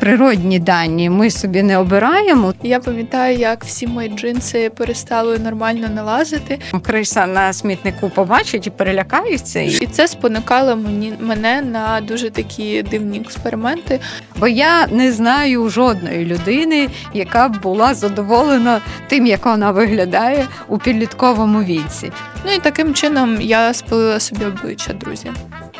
Природні дані ми собі не обираємо. Я пам'ятаю, як всі мої джинси перестали нормально налазити, Криса на смітнику побачить і перелякається. І- це спонукало мені мене на дуже такі дивні експерименти. Бо я не знаю жодної людини, яка б була задоволена тим, як вона виглядає у підлітковому віці. Ну і таким чином я спалила собі обличчя, друзі.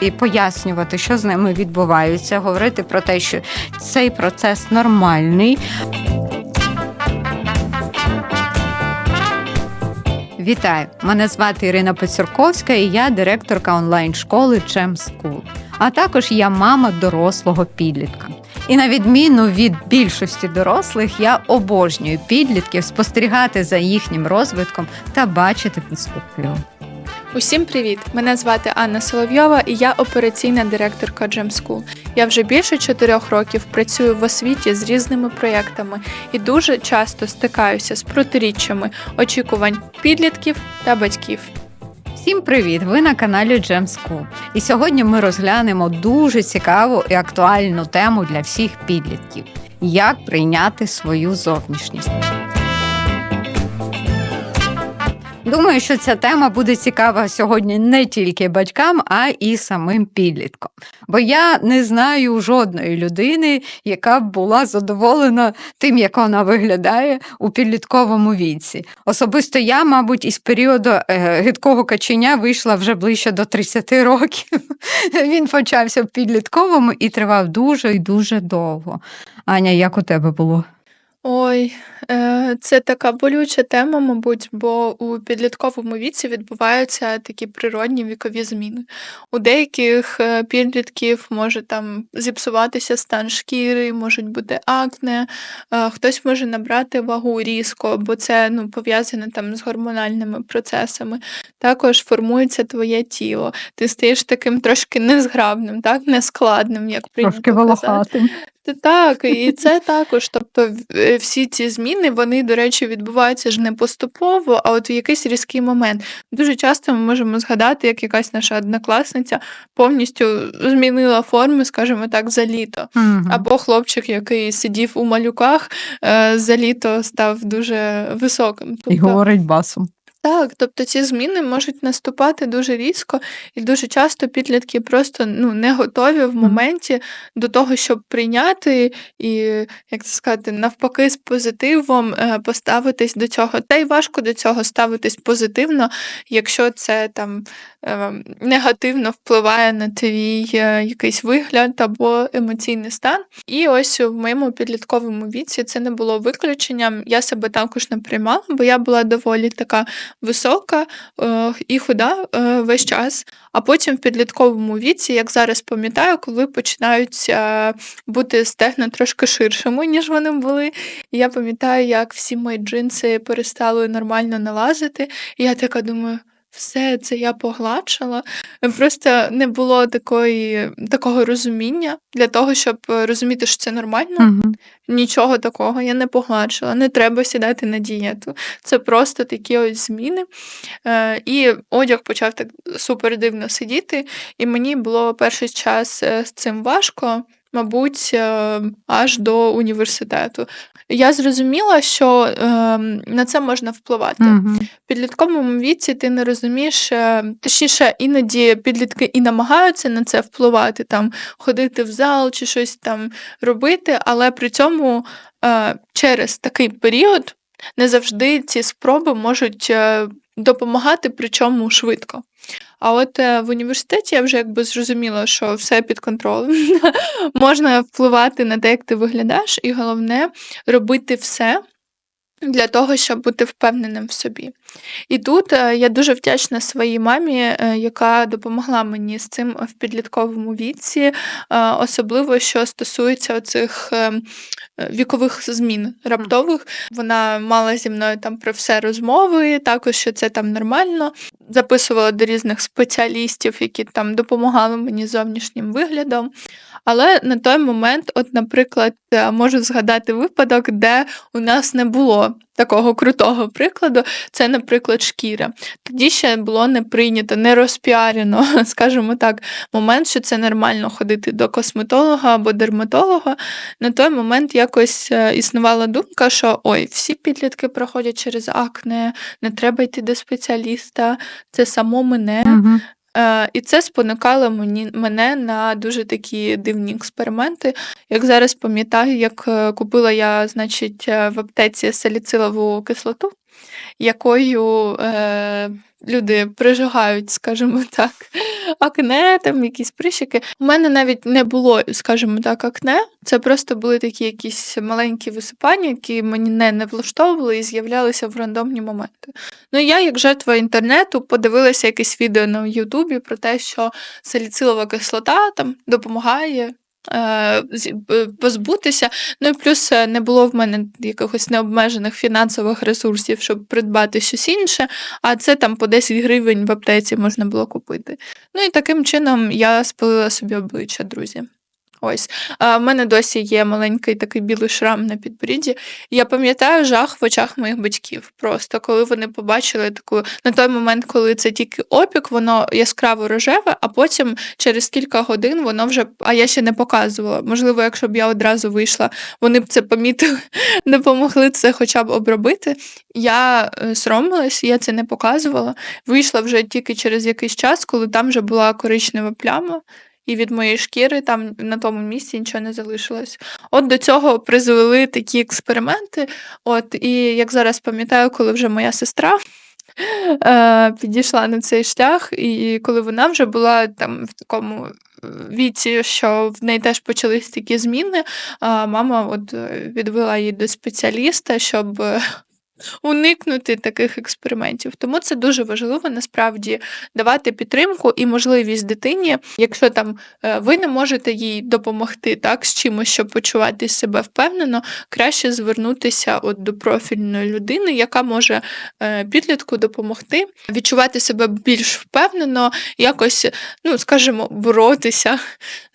І пояснювати, що з ними відбувається, говорити про те, що цей процес нормальний. Вітаю! Мене звати Ірина Пецюрковська і я директорка онлайн-школи Чем School. А також я мама дорослого підлітка. І на відміну від більшості дорослих, я обожнюю підлітків спостерігати за їхнім розвитком та бачити перспективу. Усім привіт! Мене звати Анна Соловйова, і я операційна директорка School. Я вже більше чотирьох років працюю в освіті з різними проєктами і дуже часто стикаюся з протиріччями очікувань підлітків та батьків. Всім привіт! Ви на каналі School. І сьогодні ми розглянемо дуже цікаву і актуальну тему для всіх підлітків: як прийняти свою зовнішність. Думаю, що ця тема буде цікава сьогодні не тільки батькам, а і самим підліткам. Бо я не знаю жодної людини, яка б була задоволена тим, як вона виглядає у підлітковому віці. Особисто я, мабуть, із періоду е, гидкого каченя вийшла вже ближче до 30 років. Він почався в підлітковому і тривав дуже і дуже довго. Аня, як у тебе було? Ой, е, це така болюча тема, мабуть, бо у підлітковому віці відбуваються такі природні вікові зміни. У деяких е, підлітків може там зіпсуватися стан шкіри, можуть бути акне, е, хтось може набрати вагу різко, бо це ну, пов'язане там з гормональними процесами. Також формується твоє тіло. Ти стаєш таким трошки незграбним, так, нескладним, як прийнято казати. Та Так, і це також. Тобто, е, всі ці зміни, вони, до речі, відбуваються ж не поступово, а от в якийсь різкий момент. Дуже часто ми можемо згадати, як якась наша однокласниця повністю змінила форму, скажімо так, за літо. Або хлопчик, який сидів у малюках, е, за літо став дуже високим. І Тобто, говорить басом. Так, тобто ці зміни можуть наступати дуже різко, і дуже часто підлітки просто ну, не готові в моменті до того, щоб прийняти і, як це сказати, навпаки, з позитивом е, поставитись до цього. Та й важко до цього ставитись позитивно, якщо це там негативно впливає на твій е, якийсь вигляд або емоційний стан. І ось в моєму підлітковому віці це не було виключенням. Я себе також не приймала, бо я була доволі така висока е, і худа е, весь час. А потім в підлітковому віці, як зараз пам'ятаю, коли починають е, бути стегна трошки ширшими, ніж вони були. Я пам'ятаю, як всі мої джинси перестали нормально налазити. І я така думаю. Все це я погладшила. Просто не було такої, такого розуміння для того, щоб е, розуміти, що це нормально. Мгм. Нічого такого я не погладшила, не треба сідати на дієту. Це просто такі ось зміни. Е, і одяг почав так супер дивно сидіти, і мені було перший час е, з цим важко. Мабуть, е, аж до університету. Я зрозуміла, що е, на це можна впливати. Мгм. В підлітковому віці ти не розумієш, е, точніше, іноді підлітки і намагаються на це впливати, там ходити в зал чи щось там робити, але при цьому через такий період не завжди ці спроби можуть допомагати, причому швидко. А от е, в університеті я вже якби зрозуміла, що все під контролем. Можна впливати на те, як ти виглядаєш, і головне робити все для того, щоб бути впевненим в собі. І тут е, я дуже вдячна своїй мамі, е, яка допомогла мені з цим в підлітковому віці, е, особливо що стосується оцих е, вікових змін раптових. Вона мала зі мною там про все розмови, також що це там нормально. Записувала до різних спеціалістів, які там допомагали мені зовнішнім виглядом. Але на той момент, от, наприклад, можу згадати випадок, де у нас не було такого крутого прикладу. Це, наприклад, шкіра. Тоді ще було не прийнято, не розпіарено, скажімо так, момент, що це нормально ходити до косметолога або дерматолога. На той момент якось е, існувала думка, що ой, всі підлітки проходять через акне, не треба йти до спеціаліста, це само мене. Е, і це спонукало мені, мене на дуже такі дивні експерименти. Як зараз пам'ятаю, як е, купила я, значить, в аптеці саліцилову кислоту, якою е, люди прижигають, скажімо так, акне, там якісь прищики. У мене навіть не було, скажімо так, акне. Це просто були такі якісь маленькі висипання, які мені не, не влаштовували і з'являлися в рандомні моменти. Ну, я, як жертва інтернету, подивилася якесь відео на Ютубі про те, що саліцилова кислота там допомагає. Е, Позбутися, ну і плюс е, не було в мене якихось необмежених фінансових ресурсів, щоб придбати щось інше, а це там по 10 гривень в аптеці можна було купити. Ну і таким чином я спалила собі обличчя, друзі. Ось. В мене досі є маленький такий білий шрам на підборідді. Я пам'ятаю жах в очах моїх батьків. Просто коли вони побачили таку на той момент, коли це тільки опік, воно яскраво рожеве, а потім через кілька годин воно вже. А я ще не показувала. Можливо, якщо б я одразу вийшла, вони б це помітили, допомогли це хоча б обробити. Я е, соромилась, я це не показувала. Вийшла вже тільки через якийсь час, коли там вже була коричнева пляма. І від моєї шкіри там на тому місці нічого не залишилось. От до цього призвели такі експерименти. От, і як зараз пам'ятаю, коли вже моя сестра е, підійшла на цей шлях, і коли вона вже була там в такому е, віці, що в неї теж почались такі зміни, мама от е, відвела її до спеціаліста, щоб. Уникнути таких експериментів, тому це дуже важливо насправді давати підтримку і можливість дитині, якщо там е, ви не можете їй допомогти так з чимось, щоб почувати себе впевнено, краще звернутися от до профільної людини, яка може е, підлітку допомогти відчувати себе більш впевнено, якось, ну скажімо, боротися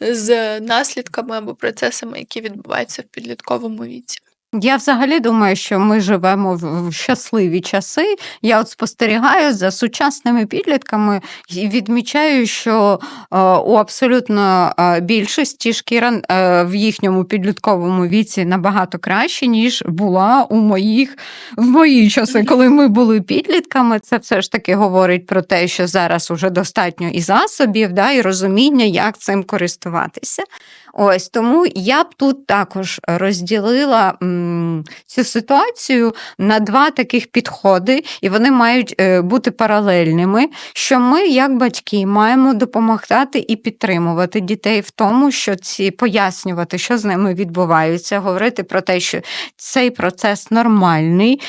з наслідками або процесами, які відбуваються в підлітковому віці. Я взагалі думаю, що ми живемо в щасливі часи. Я от спостерігаю за сучасними підлітками і відмічаю, що е, у абсолютно е, більшості шкіра е, в їхньому підлітковому віці набагато краще, ніж була у моїх в мої часи, коли ми були підлітками. Це все ж таки говорить про те, що зараз уже достатньо і засобів, да, і розуміння, як цим користуватися. Ось тому я б тут також розділила цю ситуацію на два таких підходи, і вони мають е, бути паралельними. Що ми, як батьки, маємо допомагати і підтримувати дітей в тому, що ці пояснювати, що з ними відбувається, говорити про те, що цей процес нормальний,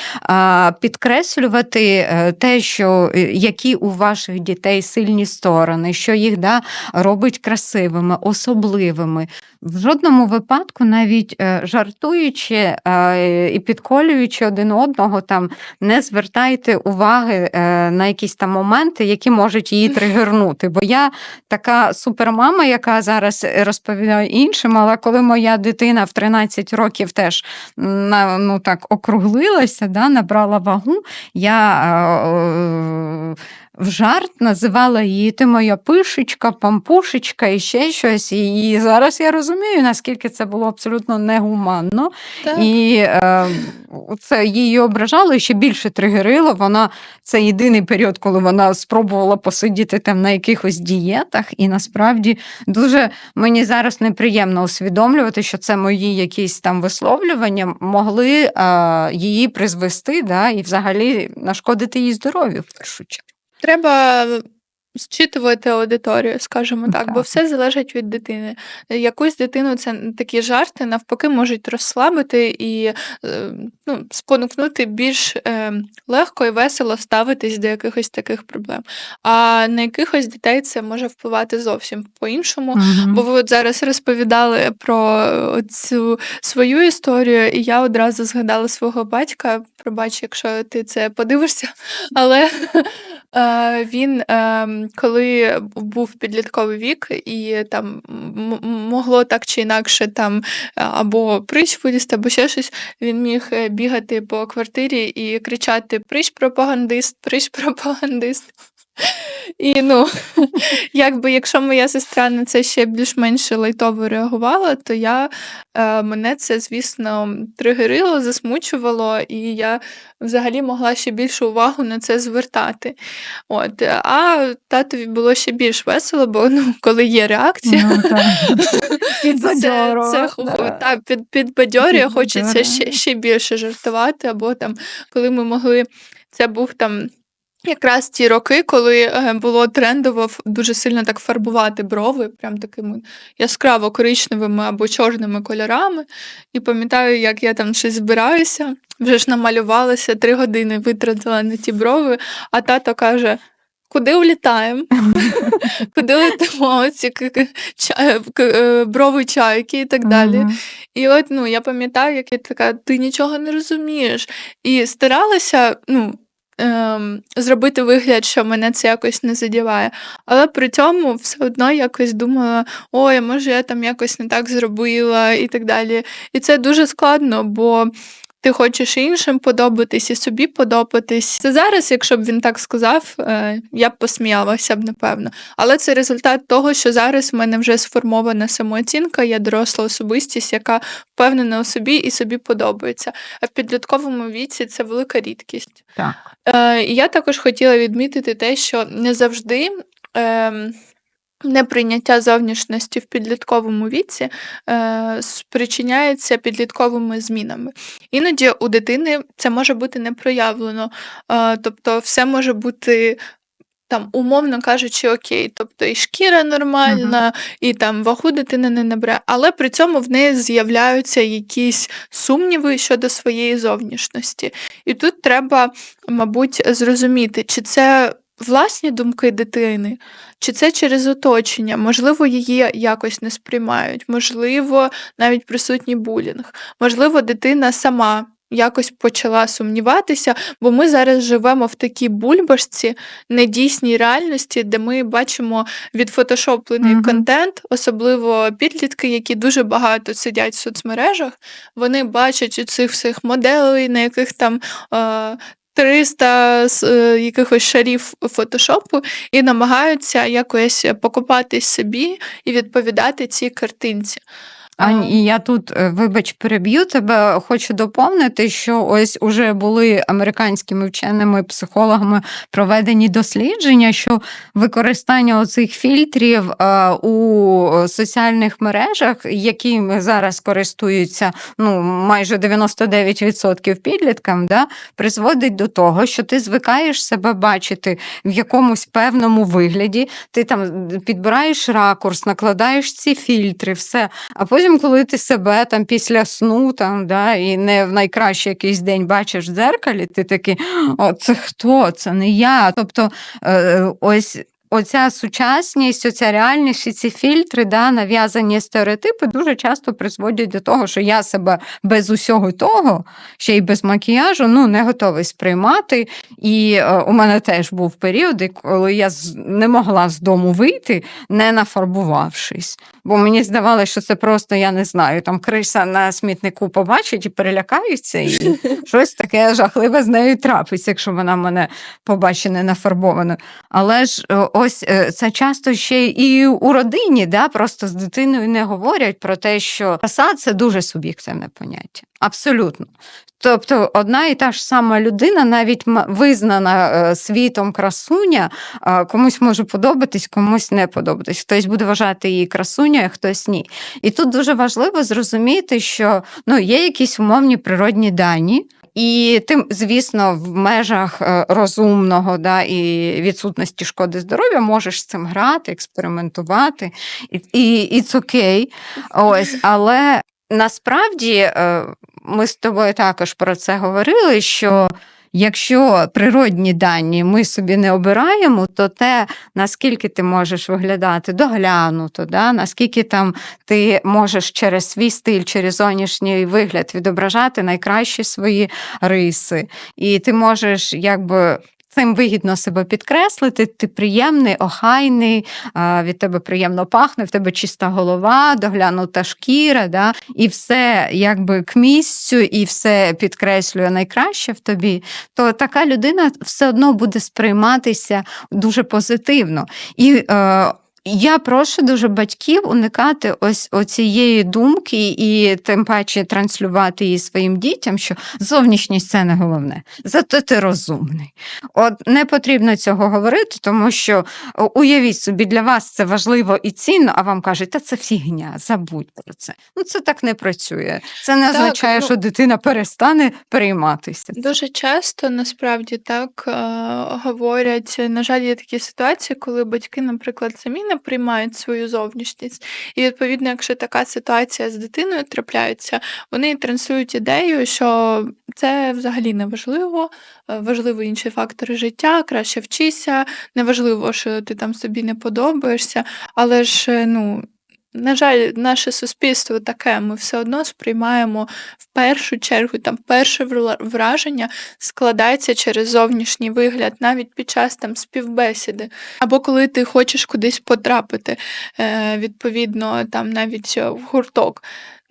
підкреслювати е, те, що е, які у ваших дітей сильні сторони, що їх да, робить красивими, особливими. В жодному випадку, навіть е, жартуючи е, і підколюючи один одного, там не звертайте уваги е, на якісь там моменти, які можуть її тригернути. Бо я така супермама, яка зараз розповідає іншим, але коли моя дитина в 13 років теж ну, так округлилася, да, набрала вагу, я в жарт називала її ти моя пишечка, пампушечка і ще щось. І зараз я розумію, наскільки це було абсолютно негуманно. Так. І е, це її ображало і ще більше тригерило. Вона це єдиний період, коли вона спробувала посидіти там на якихось дієтах, і насправді дуже мені зараз неприємно усвідомлювати, що це мої якісь там висловлювання могли е, її призвести, да, і взагалі нашкодити її здоров'ю в першу чергу. Треба зчитувати аудиторію, скажімо так, бо все залежить від дитини. Якусь дитину це такі жарти навпаки можуть розслабити і е, ну, спонукнути більш е, легко і весело ставитись до якихось таких проблем. А на якихось дітей це може впливати зовсім по-іншому. Бо ви от зараз розповідали про цю свою історію, і я одразу згадала свого батька. Пробач, якщо ти це подивишся, але е, він ем, коли був підлітковий вік, і там могло так чи інакше там е, або прищ вилізти, або ще щось, він міг е, бігати по квартирі і кричати: Прищ пропагандист, прищ пропагандист. І ну, якби якщо моя сестра на це ще більш-менш лайтово реагувала, то я е, мене це, звісно, тригерило, засмучувало, і я взагалі могла ще більшу увагу на це звертати. От. А татові було ще більш весело, бо ну, коли є реакція, Ну, так. це, Підбадьорює, це да. та, під, підбадьорює, хочеться ще, ще більше жартувати, або там, коли ми могли, це був там. Якраз ті роки, коли е, було трендово дуже сильно так фарбувати брови, прям такими яскраво коричневими або чорними кольорами. І пам'ятаю, як я там щось збираюся, вже ж намалювалася, три години витратила на ті брови, а тато каже: куди улітаємо? Куди летимо? Ці к- е, брови чайки і так далі. І от ну, я пам'ятаю, як я така, ти нічого не розумієш. І старалася ну, ем, зробити вигляд, що мене це якось не задіває. Але при цьому все одно якось думала, ой, може я там якось не так зробила і так далі. І це дуже складно, бо. Ти хочеш і іншим подобатись і собі подобатись. Це зараз, якщо б він так сказав, е, я б посміялася б, напевно. Але це результат того, що зараз в мене вже сформована самооцінка, я доросла особистість, яка впевнена у собі і собі подобається. А в підлітковому віці це велика рідкість. Так. Е, я також хотіла відмітити те, що не завжди. Е, Неприйняття зовнішності в підлітковому віці е, спричиняється підлітковими змінами. Іноді у дитини це може бути не проявлено, е, тобто все може бути. Там, умовно кажучи, окей, тобто і шкіра нормальна, і там вагу дитина не набере, але при цьому в неї з'являються якісь сумніви щодо своєї зовнішності. І тут треба, мабуть, зрозуміти, чи це власні думки дитини, чи це через оточення, можливо, її якось не сприймають, можливо, навіть присутній булінг, можливо, дитина сама. Якось почала сумніватися, бо ми зараз живемо в такій бульбашці, недійсній реальності, де ми бачимо відфотошоплений Мгм. контент, особливо підлітки, які дуже багато сидять в соцмережах. Вони бачать у цих всіх моделей, на яких там е, 300 з, е, якихось шарів фотошопу, і намагаються якось покупати собі і відповідати цій картинці. Ань, і я тут, е, вибач, переб'ю тебе. Хочу доповнити, що ось уже були американськими вченими психологами проведені дослідження, що використання оцих фільтрів е, у соціальних мережах, якими зараз користуються ну, майже 99% підліткам, да, призводить до того, що ти звикаєш себе бачити в якомусь певному вигляді, ти там підбираєш ракурс, накладаєш ці фільтри, все. А потім, коли ти себе там після сну там, да, і не в найкращий якийсь день бачиш в дзеркалі, ти такий, о, це хто? Це не я. Тобто, е, ось. Оця сучасність, оця реальність, і ці фільтри, да, нав'язані стереотипи дуже часто призводять до того, що я себе без усього того, ще й без макіяжу, ну не готовий сприймати. І е, у мене теж був період, коли я не могла з дому вийти, не нафарбувавшись. Бо мені здавалося, що це просто, я не знаю, там криса на смітнику побачить і перелякаються, і щось таке жахливе з нею трапиться, якщо вона мене побачить не нафарбованою. Але ж ось е, це часто ще і у родині, да, просто з дитиною не говорять про те, що краса це дуже суб'єктивне поняття. Абсолютно. Тобто одна і та ж сама людина, навіть визнана е, світом красуня, е, комусь може подобатись, комусь не подобатись. Хтось буде вважати її красунею, а хтось ні. І тут дуже важливо зрозуміти, що ну, є якісь умовні природні дані. І тим, звісно, в межах е, розумного да, і відсутності шкоди здоров'я можеш з цим грати, експериментувати, і, і it's okay. Ось, але насправді е, ми з тобою також про це говорили, що якщо природні дані ми собі не обираємо, то те, наскільки ти можеш виглядати доглянуто, да, наскільки там ти можеш через свій стиль, через зовнішній вигляд відображати найкращі свої риси, і ти можеш якби. Цим вигідно себе підкреслити. Ти приємний, охайний, від тебе приємно пахне, в тебе чиста голова, доглянута шкіра, да, і все якби к місцю, і все підкреслює найкраще в тобі, то така людина все одно буде сприйматися дуже позитивно. І е, я прошу дуже батьків уникати ось оцієї думки і тим паче транслювати її своїм дітям, що зовнішність це не головне. Зато ти розумний. От не потрібно цього говорити, тому що уявіть собі, для вас це важливо і цінно, а вам кажуть, та це фігня, забудь про це. Ну це так не працює. Це не Так, означає, ну- що дитина перестане перейматися. Дуже часто насправді так е, говорять. На жаль, є такі ситуації, коли батьки, наприклад, самі не приймають свою зовнішність. І відповідно, якщо така ситуація з дитиною трапляється, вони транслюють ідею, що це взагалі не важливо, е, важливо інші фактори життя, краще вчися, неважливо, що ти там собі не подобаєшся, але ж е, ну. На жаль, наше суспільство таке, ми все одно сприймаємо в першу чергу, там перше вра- враження складається через зовнішній вигляд, навіть під час там співбесіди, або коли ти хочеш кудись потрапити, е, відповідно, там навіть е, в гурток.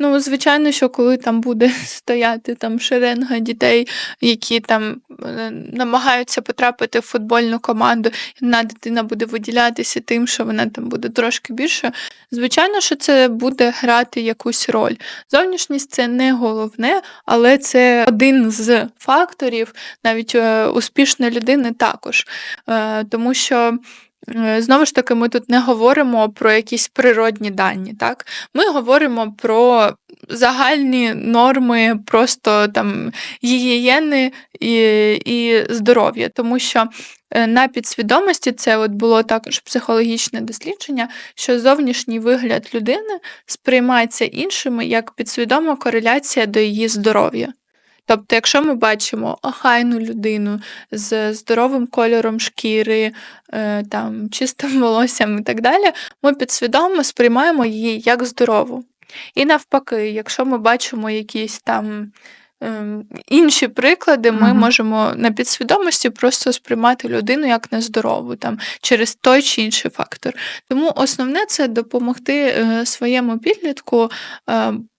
Ну, звичайно, що коли там буде стояти там шеренга дітей, які там е, намагаються потрапити в футбольну команду, і одна дитина буде виділятися тим, що вона там буде трошки більше. Звичайно, що це буде грати якусь роль. Зовнішність це не головне, але це один з факторів навіть е, успішної людини також. Е, тому що. Е, Знову ж таки, ми тут не говоримо про якісь природні дані, так? Ми говоримо про загальні норми просто там гігієни і, і здоров'я, тому що е, на підсвідомості це от було також психологічне дослідження, що зовнішній вигляд людини сприймається іншими як підсвідома кореляція до її здоров'я. Тобто, якщо ми бачимо охайну людину з здоровим кольором шкіри, е, там, чистим волоссям і так далі, ми підсвідомо сприймаємо її як здорову. І навпаки, якщо ми бачимо якісь там ем, інші приклади, ми Мгм. можемо на підсвідомості просто сприймати людину як нездорову там, через той чи інший фактор. Тому основне це допомогти е, своєму підлітку.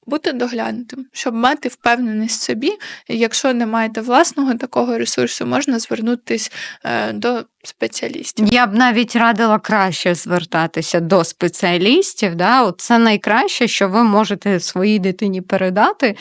Бути доглянутим, щоб мати впевненість в собі. Якщо не маєте власного такого ресурсу, можна звернутися е, до спеціалістів. Я б навіть радила краще звертатися до спеціалістів. Да? От Це найкраще, що ви можете своїй дитині передати.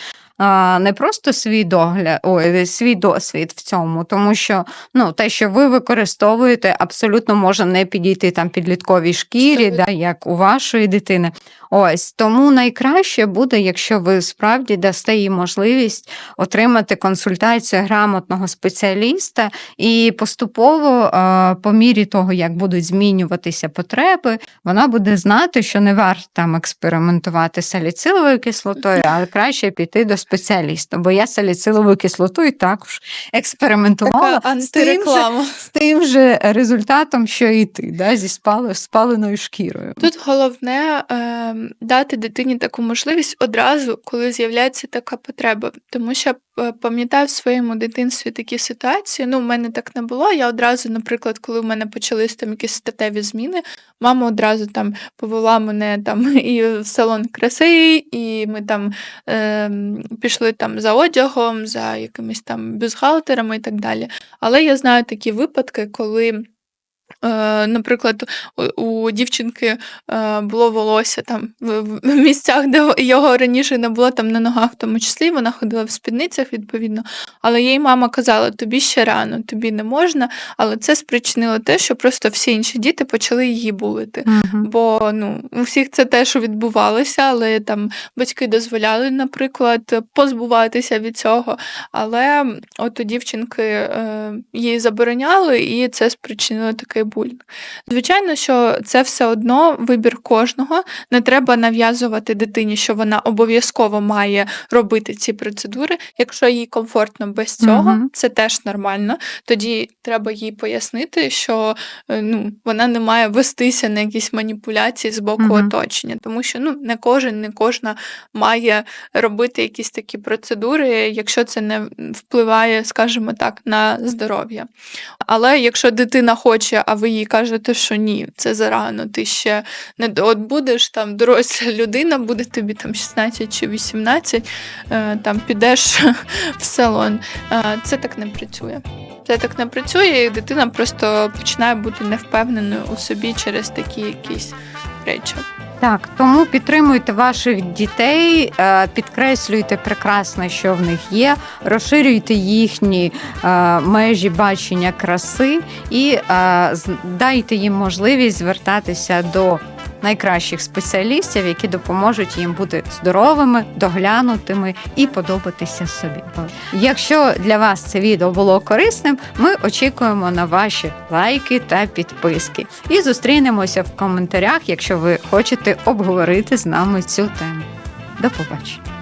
Не просто свій догляд, ой, свій досвід в цьому, тому що ну, те, що ви використовуєте, абсолютно може не підійти там підлітковій шкірі, да, як у вашої дитини. Ось тому найкраще буде, якщо ви справді дасте їй можливість отримати консультацію грамотного спеціаліста і поступово, е, по мірі того, як будуть змінюватися потреби, вона буде знати, що не варто там експериментувати з саліциловою кислотою, а краще піти до спеціаліста. Бо я саліциловою кислотою також експериментувала Така з тим, же, з тим же результатом, що і ти, да, зі спаленою шкірою. Тут головне е, дати дитині таку можливість одразу, коли з'являється така потреба. Тому що е, пам'ятаю в своєму дитинстві такі ситуації. Ну, в мене так не було. Я одразу, наприклад, коли в мене почались там якісь статеві зміни, мама одразу там повела мене там і в салон краси, і ми там е, пішли там за одягом, за якимись там бюстгальтерами і так далі. Але я знаю такі випадки, коли. Е, Наприклад, у, дівчинки е, було волосся там в, місцях, де його раніше не було, там на ногах в тому числі, вона ходила в спідницях, відповідно. Але їй мама казала, тобі ще рано, тобі не можна, але це спричинило те, що просто всі інші діти почали її булити. Мгм. Бо ну, у всіх це те, що відбувалося, але там батьки дозволяли, наприклад, позбуватися від цього. Але от у дівчинки е, їй забороняли, і це спричинило такий цей булінг. Звичайно, що це все одно вибір кожного. Не треба нав'язувати дитині, що вона обов'язково має робити ці процедури. Якщо їй комфортно без цього, Мгм. це теж нормально. Тоді треба їй пояснити, що е, ну, вона не має вестися на якісь маніпуляції з боку Мгм. оточення, тому що ну, не кожен, не кожна має робити якісь такі процедури, якщо це не впливає, скажімо так, на здоров'я. Але якщо дитина хоче, а ви їй кажете, що ні, це зарано, ти ще не от будеш там доросла людина, буде тобі там 16 чи 18, е, там підеш в салон. Е, Це так не працює. Це так не працює, і дитина просто починає бути невпевненою у собі через такі якісь речі. Так, тому підтримуйте ваших дітей, е, підкреслюйте прекрасне, що в них є, розширюйте їхні е, межі бачення краси і е, дайте їм можливість звертатися до найкращих спеціалістів, які допоможуть їм бути здоровими, доглянутими і подобатися собі. Якщо для вас це відео було корисним, ми очікуємо на ваші лайки та підписки. І зустрінемося в коментарях, якщо ви хочете обговорити з нами цю тему. До побачення.